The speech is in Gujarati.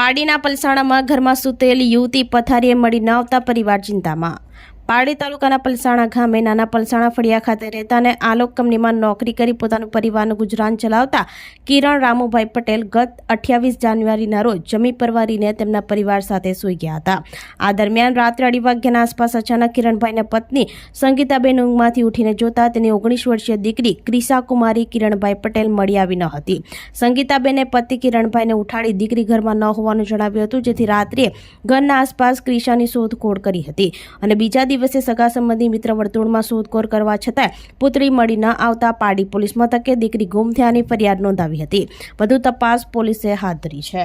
પાડીના પલસાણામાં ઘરમાં સૂતેલી યુવતી પથારીએ મળી ન આવતા પરિવાર ચિંતામાં. પારડી તાલુકાના પલસાણા ગામે નાના પલસાણા ફળિયા ખાતે રહેતા અને આલોક કંપનીમાં નોકરી કરી પોતાનું પરિવારનું ગુજરાન ચલાવતા કિરણ રામુભાઈ પટેલ ગત અઠ્યાવીસ જાન્યુઆરીના રોજ જમી પરવારીને તેમના પરિવાર સાથે સૂઈ ગયા હતા. આ દરમિયાન રાત્રે અઢી વાગ્યાના આસપાસ અચાનક કિરણભાઈના પત્ની સંગીતાબેન ઊંઘમાંથી ઉઠીને જોતા તેની ઓગણીસ વર્ષીય દીકરી ક્રિસા કુમારી કિરણભાઈ પટેલ મળી આવી ન હતી. સંગીતાબેને પતિ કિરણભાઈને ઉઠાડી દીકરી ઘરમાં ન હોવાનું જણાવ્યું હતું, જેથી રાત્રે ઘરના આસપાસ ક્રિશાની શોધખોળ કરી હતી અને બીજા દિવસે સગા સંબંધી મિત્ર વર્તુળમાં શોધખોળ કરવા છતાં પુત્રી મળી ન આવતા પાડી પોલીસ મથકે દીકરી ગુમ થયાની ફરિયાદ નોંધાવી હતી. વધુ તપાસ પોલીસે હાથ ધરી છે.